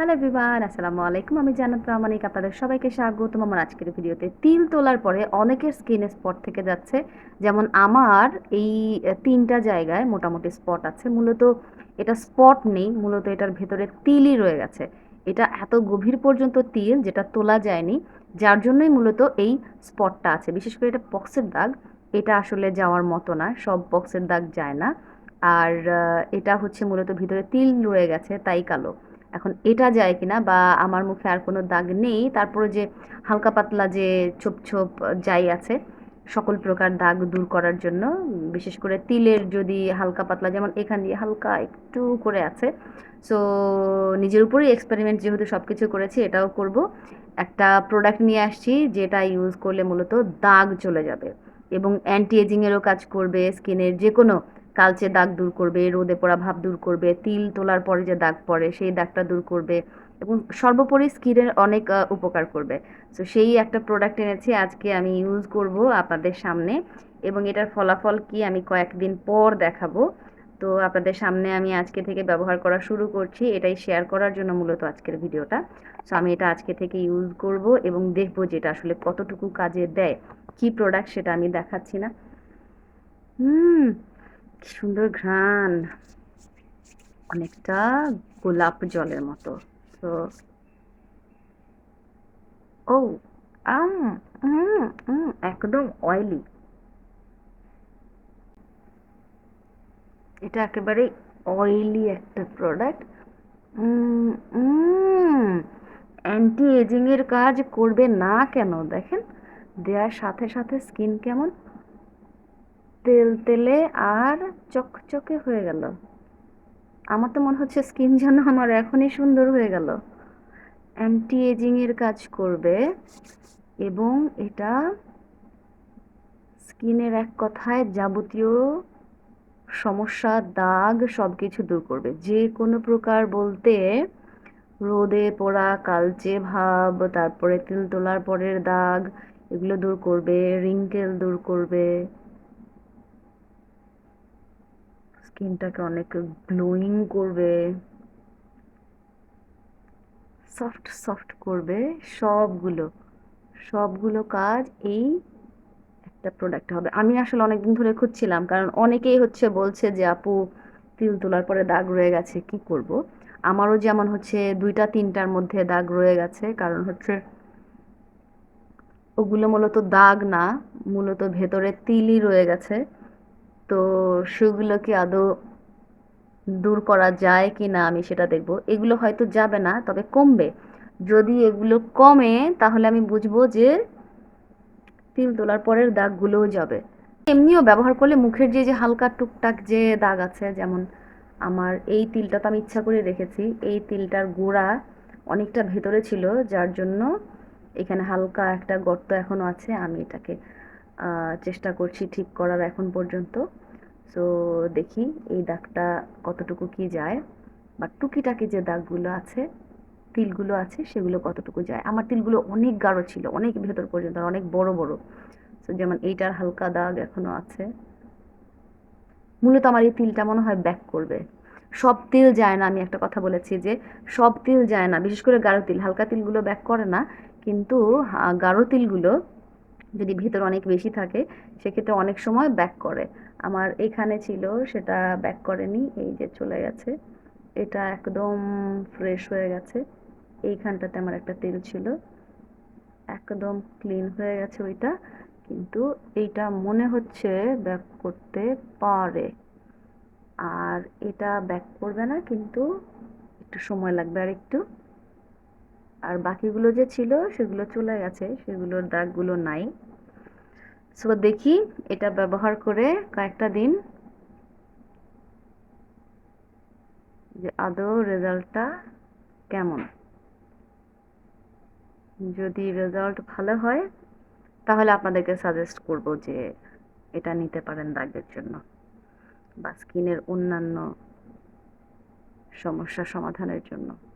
Hello everyone, আসসালামু আলাইকুম। আমি জান্নাত প্রামাণিক আপনাদের সবাইকে স্বাগতম। আমার আজকের ভিডিওতে তিল তোলার পরে অনেকের স্কিনে স্পট থেকে যাচ্ছে। যেমন আমার এই তিনটা জায়গায় মোটামুটি স্পট আছে। মূলত এটা স্পট নেই, মূলত এটার ভেতরে তিলই রয়ে গেছে। এটা এত গভীর পর্যন্ত তিল যেটা তোলা যায়নি, যার জন্যই মূলত এই স্পটটা আছে। বিশেষ করে এটা বক্সের দাগ, এটা আসলে যাওয়ার মতো না, সব বক্সের দাগ যায় না। আর এটা হচ্ছে মূলত ভিতরে তিল রয়ে গেছে, তাই কালো। এখন এটা যায় কিনা বা আমার মুখে আর কোনো দাগ নেই। তারপরে যে হালকা পাতলা যে ছোপ ছোপ যাই আছে, সকল প্রকার দাগ দূর করার জন্য, বিশেষ করে তিলের যদি হালকা পাতলা, যেমন এখান দিয়ে হালকা একটু করে আছে। সো নিজের উপরেই এক্সপেরিমেন্ট যেহেতু সব কিছু করেছি, এটাও করব। একটা প্রোডাক্ট নিয়ে আসছি, যেটা ইউজ করলে মূলত দাগ চলে যাবে এবং অ্যান্টি এজিংয়েরও কাজ করবে স্কিনের যে কোনো কালচে দাগ দূর করবে, রোদে পড়া ভাব দূর করবে, তিল তোলার পরে যে দাগ পড়ে, সেই দাগটা দূর করবে এবং সর্বোপরি স্কিনের অনেক উপকার করবে। তো সেই একটা প্রোডাক্ট এনেছি, আজকে আমি ইউজ করব আপনাদের সামনে এবং এটার ফলাফল কি আমি কয়েকদিন পর দেখাবো। তো, আপনাদের সামনে আমি আজকে থেকে ব্যবহার করা শুরু করছি, এটাই শেয়ার করার জন্য মূলত আজকের ভিডিওটা। সো আমি এটা আজকে থেকে ইউজ করব এবং দেখব যে এটা আসলে কতটুকু কাজে দেয়, কি প্রোডাক্ট সেটা আমি দেখাচ্ছি না। হুম। সুন্দর ঘ্রাণ, অনেকটা গোলাপ জলের মতো। তো ও একদম অয়েলি এটা একেবারে অয়েলি একটা প্রোডাক্ট অ্যান্টি এজিং এর কাজ করবে না কেন? দেখেন দেওয়ার সাথে সাথে স্কিন কেমন? তেল তেলে আর চকচকে হয়ে গেল। আমার তো মনে হচ্ছে স্কিন যেন আমার এখনই সুন্দর হয়ে গেল। অ্যান্টি এজিং এর কাজ করবে এবং এটা স্কিনের এক কথায় যাবতীয় সমস্যা, দাগ সব কিছু দূর করবে। যে কোনো প্রকার বলতে রোদে পোড়া কালচে ভাব, তারপরে তিল তোলার পরের দাগ, এগুলো দূর করবে, রিঙ্কেল দূর করবে। স্কিনটাকে অনেক গ্লোয়িং করবে সফট সফট করবে সবগুলো সবগুলো কাজ এই একটা প্রোডাক্ট হবে। আমি আসলে অনেকদিন ধরে খুঁজছিলাম, কারণ অনেকেই হচ্ছে বলছে যে, আপু, তিল তোলার পরে দাগ রয়ে গেছে, কি করব? আমারও যেমন হচ্ছে দুইটা, তিনটার মধ্যে দাগ রয়ে গেছে, কারণ হচ্ছে ওগুলো মূলত দাগ না, মূলত ভেতরে তিলই রয়ে গেছে। তো সেগুলো কি আদৌ দূর করা যায় কি না আমি সেটা দেখব। এগুলো হয়তো যাবে না, তবে কমবে। যদি এগুলো কমে, তাহলে আমি বুঝব যে তিল তোলার পরের দাগগুলোও যাবে। এমনিও ব্যবহার করলে মুখের যে যে হালকা টুকটাক যে দাগ আছে, যেমন আমার এই তিলটা তো আমি ইচ্ছা করে রেখেছি, এই তিলটার গোড়া অনেকটা ভেতরে ছিল, যার জন্য এখানে হালকা একটা গর্ত এখনও আছে, আমি এটাকে চেষ্টা করছি ঠিক করার এখন পর্যন্ত। সো দেখি এই দাগটা কতটুকু কি যায়, বা টুকিটাকি যে দাগগুলো আছে, তিলগুলো আছে, সেগুলো কতটুকু যায়। আমার তিলগুলো অনেক গাঢ় ছিল, অনেক ভেতর পর্যন্ত অনেক বড় বড়। সো যেমন এইটার হালকা দাগ এখনও আছে। মূলত আমার এই তিলটা মনে হয় ব্যাক করবে। সব তিল যায় না, আমি একটা কথা বলেছি যে সব তিল যায় না। বিশেষ করে গাঢ় তিল, হালকা তিলগুলো ব্যাক করে না, কিন্তু গাঢ় তিলগুলো যদি ভেতর অনেক বেশি থাকে, সেক্ষেত্রে অনেক সময় ব্যাক করে। আমার এখানে ছিল, সেটা ব্যাক করেনি, এই যে চলে গেছে। এটা একদম ফ্রেশ হয়ে গেছে। এইখানটাতে আমার একটা তেল ছিল। একদম ক্লিন হয়ে গেছে ওইটা। কিন্তু এইটা মনে হচ্ছে ব্যাক করতে পারে। আর এটা ব্যাক করবে না, কিন্তু একটু সময় লাগবে আর একটু আর বাকিগুলো যে ছিল সেগুলো চলে গেছে সেগুলোর দাগগুলো নাই। সো দেখি এটা ব্যবহার করে কয়েকটা দিন যে আদৌ রেজাল্টটা কেমন। যদি রেজাল্ট ভালো হয়, তাহলে আপনাদেরকে সাজেস্ট করব যে এটা নিতে পারেন দাগের জন্য। বা স্কিনের অন্যান্য সমস্যা সমাধানের জন্য।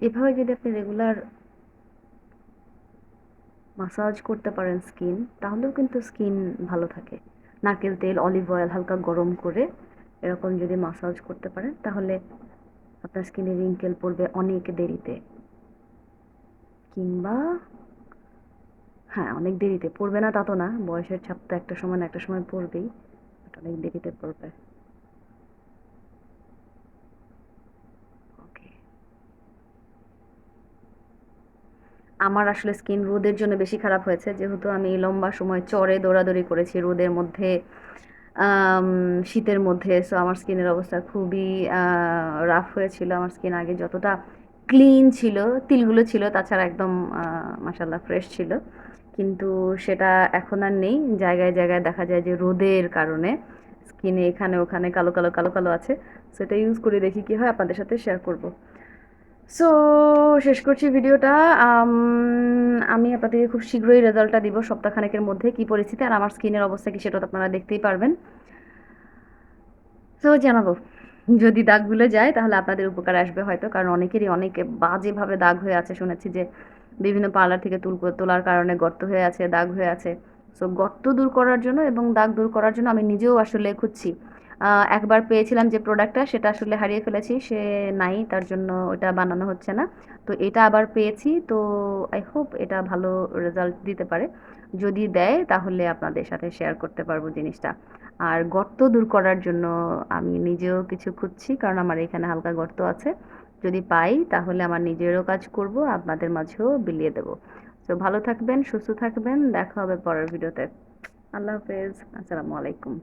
এভাবে যদি আপনি রেগুলার মাসাজ করতে পারেন স্কিন তাহলেও কিন্তু স্কিন ভালো থাকে। নারকেল তেল অলিভ অয়েল হালকা গরম করে এরকম যদি মাসাজ করতে পারেন, তাহলে আপনার স্কিনে রিঙ্কেল পড়বে অনেক দেরিতে। কিংবা হ্যাঁ অনেক দেরিতে। পড়বে না তা তো না, বয়সের ছাপ তো একটা সময় না একটা সময় পড়বেই অনেক দেরিতে পড়বে। আমার আসলে স্কিন রোদের জন্য বেশি খারাপ হয়েছে। যেহেতু আমি লম্বা সময় চড়ে দৌড়াদৌড়ি করেছি রোদের মধ্যে শীতের মধ্যে সো আমার স্কিনের অবস্থা খুবই রাফ হয়েছিল। আমার স্কিন আগে যতটা ক্লিন ছিল, তিলগুলো ছিল, তাছাড়া একদম মাসাল্লাহ ফ্রেশ ছিল। কিন্তু সেটা এখন আর নেই। জায়গায় জায়গায় দেখা যায় যে রোদের কারণে স্কিনে এখানে ওখানে কালো কালো কালো কালো আছে। সেটা ইউজ করে দেখি কি হয়, আপনাদের সাথে শেয়ার করব। সো শেষ করছি ভিডিওটা। আমি আপনাদেরকে খুব শীঘ্রই রেজাল্টটা দিব সপ্তাহখানেকের মধ্যে, কি পরিস্থিতি আর আমার স্কিনের অবস্থা কি সেটা তো আপনারা দেখতেই পারবেন। সো জানাব। যদি দাগগুলো যায়, তাহলে আপনাদের উপকার আসবে হয়তো, কারণ অনেকেরই অনেক বাজেভাবে দাগ হয়ে আছে, শুনেছি যে বিভিন্ন পার্লার থেকে তুল তোলার কারণে গর্ত হয়ে আছে, দাগ হয়ে আছে। সো গর্ত দূর করার জন্য এবং দাগ দূর করার জন্য আমি নিজেও আসলে খুঁজছি। একবার পেয়েছিলাম যে প্রোডাক্টটা সেটা আসলে হারিয়ে ফেলেছি, সে নাই, তার জন্য ওটা বানানো হচ্ছে না। তো এটা আবার পেয়েছি, তো আই হোপ এটা ভালো রেজাল্ট দিতে পারে। যদি দেয়, তাহলে আপনাদের সাথে শেয়ার করতে পারব জিনিসটা। আর গর্ত দূর করার জন্য আমি নিজেও কিছু খুঁজছি, কারণ আমার এখানে হালকা গর্ত আছে। যদি পাই, তাহলে আমার নিজেরও কাজ করব, আপনাদের মাঝেও বিলিয়ে দেব। তো ভালো থাকবেন, সুস্থ থাকবেন, দেখা হবে পরের ভিডিওতে আল্লাহ হাফেজ, আসসালামু আলাইকুম।